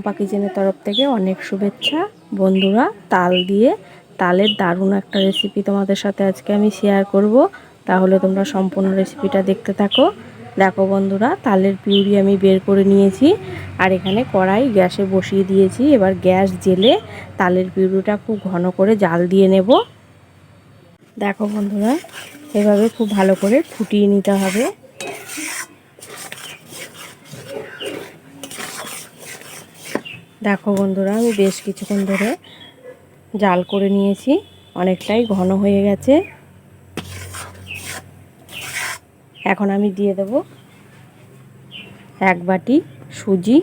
পম্পা কিচেনের তরফ থেকে অনেক শুভেচ্ছা। বন্ধুরা, তাল দিয়ে তালের দারুণ একটা রেসিপি তোমাদের সাথে আজকে আমি শেয়ার করব। তাহলে তোমরা সম্পূর্ণ রেসিপিটা দেখতে থাকো। দেখো বন্ধুরা, তালের পিউরি আমি বের করে নিয়েছি আর এখানে কড়াই গ্যাসে বসিয়ে দিয়েছি। এবার গ্যাস জেলে তালের পিউরিটা খুব ঘন করে জাল দিয়ে নেব। দেখো বন্ধুরা, এভাবে খুব ভালো করে ফুটিয়ে নিতে হবে। দেখো বন্ধুরা, আমি বেশ কিছুক্ষণ ধরে জাল করে নিয়েছি। অনেকটাই ঘন হয়ে গেছে। এখন আমি দিয়ে দেব এক বাটি সুজি।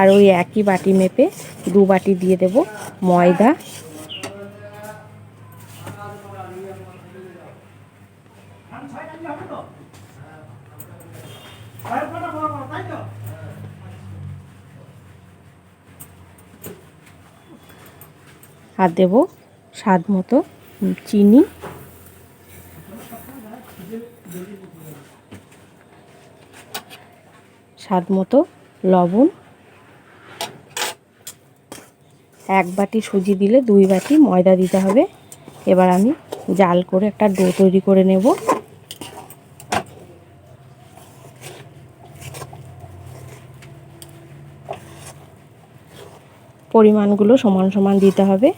আর ওই একই বাটি মেপে দু বাটি দিয়ে দেব ময়দা। আর দেব, স্বাদ মতো চিনি। স্বাদ মতো লবণ। এক বাটি সুজি দিলে দুই বাটি ময়দা দিতে হবে। এবার আমি জাল করে একটা ডো তৈরি করে নেব। পরিমাণগুলো সমান সমান দিতে হবে।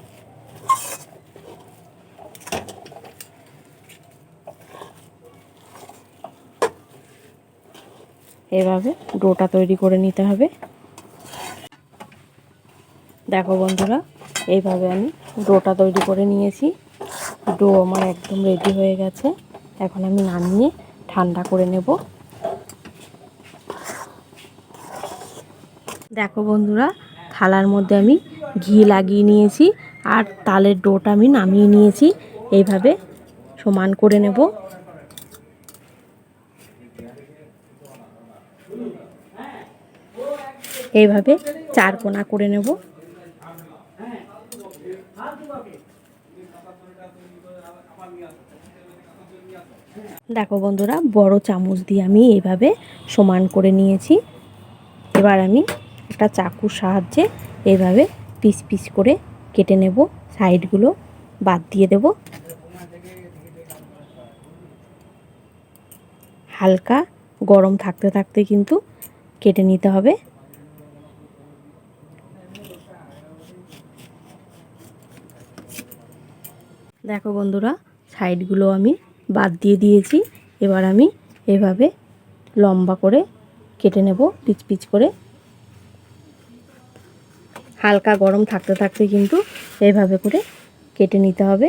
এভাবে ডোটা তৈরি করে নিতে হবে। দেখো বন্ধুরা, এইভাবে আমি ডোটা তৈরি করে নিয়েছি। ডো আমার একদম রেডি হয়ে গেছে। এখন আমি নামিয়ে ঠান্ডা করে নেব। দেখো বন্ধুরা থালার মধ্যে আমি ঘি লাগিয়ে নিয়েছি আর তালের ডোটা আমি নামিয়ে নিয়েছি। এইভাবে সমান করে নেব। এইভাবে চার কোনা করে নেব। দেখো বন্ধুরা, বড় চামচ দিয়ে আমি এইভাবে সমান করে নিয়েছি। এবার আমি একটা চাকুর সাহায্যে এভাবে পিস পিস করে কেটে নেব। সাইডগুলো বাদ দিয়ে দেব। হালকা গরম থাকতে থাকতে কিন্তু কেটে নিতে হবে। দেখো বন্ধুরা সাইডগুলো আমি বাদ দিয়ে দিয়েছি। এবার আমি এভাবে লম্বা করে কেটে নেব, পিচ পিচ করে। হালকা গরম থাকতে থাকতে কিন্তু এভাবে করে কেটে নিতে হবে।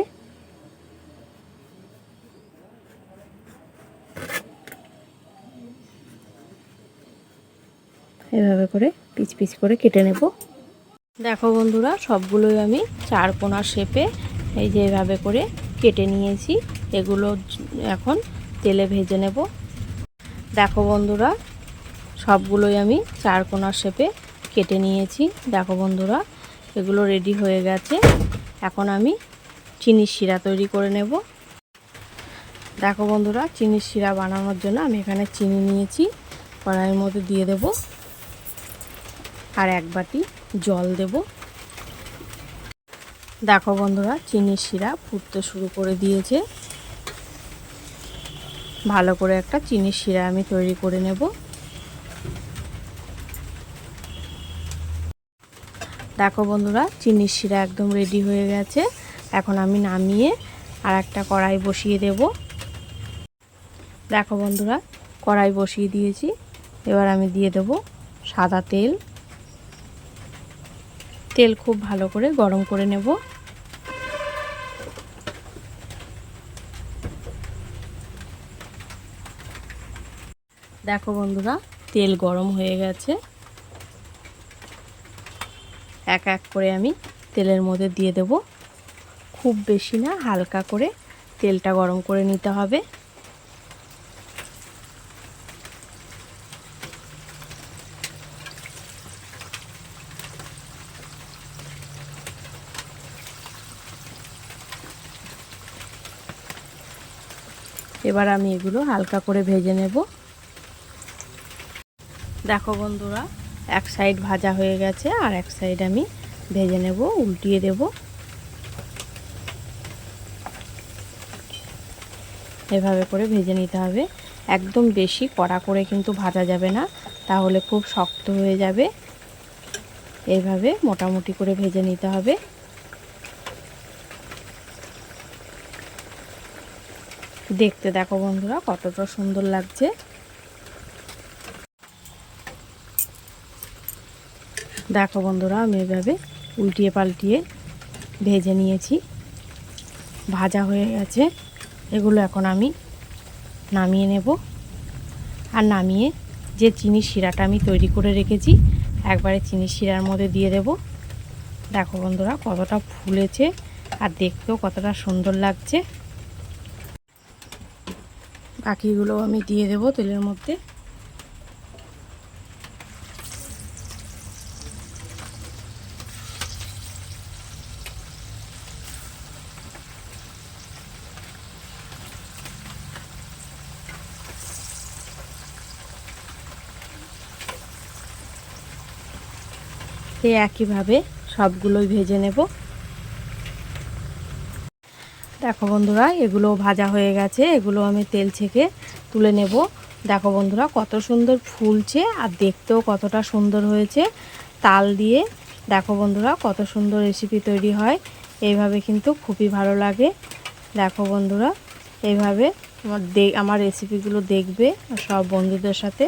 এভাবে করে পিচ পিচ করে কেটে নেব। দেখো বন্ধুরা, সবগুলোই আমি চার কোনার শেপে এই যে এভাবে করে কেটে নিয়েছি। এগুলো এখন তেলে ভেজে নেব। দেখো বন্ধুরা, সবগুলোই আমি চার কোনার শেপে কেটে নিয়েছি। দেখো বন্ধুরা, এগুলো রেডি হয়ে গেছে। এখন আমি চিনির শিরা তৈরি করে নেব। দেখো বন্ধুরা, চিনির শিরা বানানোর জন্য আমি এখানে চিনি নিয়েছি। কড়াইয়ের মধ্যে দিয়ে দেব। আর এক বাটি জল দেব। দেখো বন্ধুরা, চিনির শিরা ফুটতে শুরু করে দিয়েছে। ভালো করে একটা চিনির শিরা আমি তৈরি করে নেব। দেখো বন্ধুরা, চিনির শিরা একদম রেডি হয়ে গেছে। এখন আমি নামিয়ে আর একটা কড়াই বসিয়ে দেব। দেখো বন্ধুরা, কড়াই বসিয়ে দিয়েছি। এবার আমি দিয়ে দেব সাদা তেল। তেল খুব ভালো করে গরম করে নেব। দেখো বন্ধুরা, তেল গরম হয়ে গেছে। এক এক করে আমি তেলের মধ্যে দিয়ে দেব। খুব বেশি না, হালকা করে তেলটা গরম করে নিতে হবে। এবার আমি এগুলো হালকা করে ভেজে নেব। দেখো বন্ধুরা এক সাইড ভাজা হয়ে গেছে আর এক সাইড আমি ভেজে নেব, উল্টিয়ে দেব। এভাবে করে ভেজে নিতে হবে। একদম বেশি কড়া করে কিন্তু ভাজা যাবে না, তাহলে খুব শক্ত হয়ে যাবে। এইভাবে মোটামুটি করে ভেজে নিতে হবে। দেখতে দেখো বন্ধুরা, কতটা সুন্দর লাগছে। দেখো বন্ধুরা, আমি এভাবে উল্টিয়ে পাল্টিয়ে ভেজে নিয়েছি। ভাজা হয়ে গেছে। এগুলো এখন আমি নামিয়ে নেব। আর নামিয়ে যে চিনি শিরাটা আমি তৈরি করে রেখেছি, একবারে চিনি শিরার মধ্যে দিয়ে দেব। দেখো বন্ধুরা, কতটা ফুলেছে আর দেখতেও কতটা সুন্দর লাগছে। বাকিগুলো আমি দিয়ে দেব তেলের মধ্যে। এই একইভাবে সবগুলোই ভেজে নেব। দেখো বন্ধুরা, এগুলো ভাজা হয়ে গেছে, এগুলো আমি তেল ছেঁকে তুলে নেব। দেখো বন্ধুরা, কত সুন্দর ফুলছে আর দেখতেও কতটা সুন্দর হয়েছে। তাল দিয়ে দেখো বন্ধুরা, কত সুন্দর রেসিপি তৈরি হয়। এইভাবে কিন্তু খুবই ভালো লাগে। দেখো বন্ধুরা, এইভাবে আমার আমার রেসিপিগুলো দেখবে, সব বন্ধুদের সাথে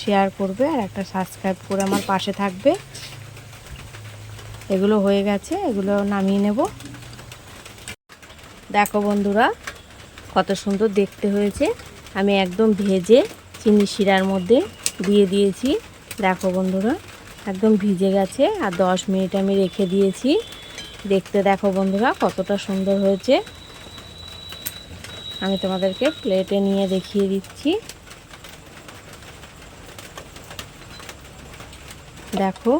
শেয়ার করবে আর একটা সাবস্ক্রাইব করে আমার পাশে থাকবে। এগুলো হয়ে গেছে, এগুলো নামিয়ে নেব। দেখো বন্ধুরা, কত সুন্দর দেখতে হয়েছে। আমি একদম ভেজে চিনি শিরার মধ্যে দিয়ে দিয়েছি। দেখো বন্ধুরা, একদম ভিজে গেছে আর দশ মিনিট আমি রেখে দিয়েছি। দেখতে দেখো বন্ধুরা, কতটা সুন্দর হয়েছে। আমি তোমাদেরকে প্লেটে নিয়ে দেখিয়ে দিচ্ছি। দেখো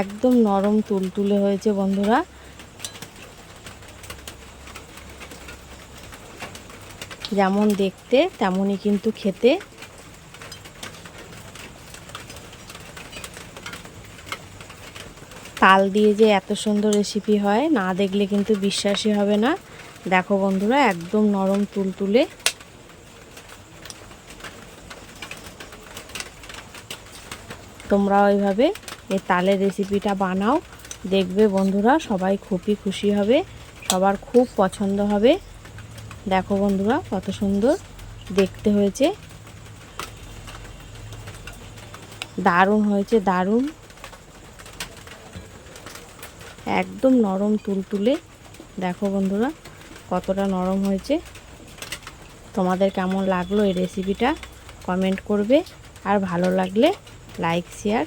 একদম নরম তুলতুলে হয়েছে বন্ধুরা। যেমন দেখতে, তেমনই কিন্তু খেতে। তাল দিয়ে যে এত সুন্দর রেসিপি হয়, না দেখলে কিন্তু বিশ্বাসই হবে না। দেখো বন্ধুরা, একদম নরম তুলতুলে। তোমরা ওইভাবে এই তালের রেসিপিটা বানাও। দেখবে বন্ধুরা সবাই খুবই খুশি হবে, সবার খুব পছন্দ হবে। দেখো বন্ধুরা কত সুন্দর দেখতে হয়েছে। দারুণ হয়েছে, দারুণ। একদম নরম তুলতুলে। দেখো বন্ধুরা কতটা নরম হয়েছে। তোমাদের কেমন লাগল এই রেসিপিটা কমেন্ট করবে। আর ভালো লাগলে লাইক শেয়ার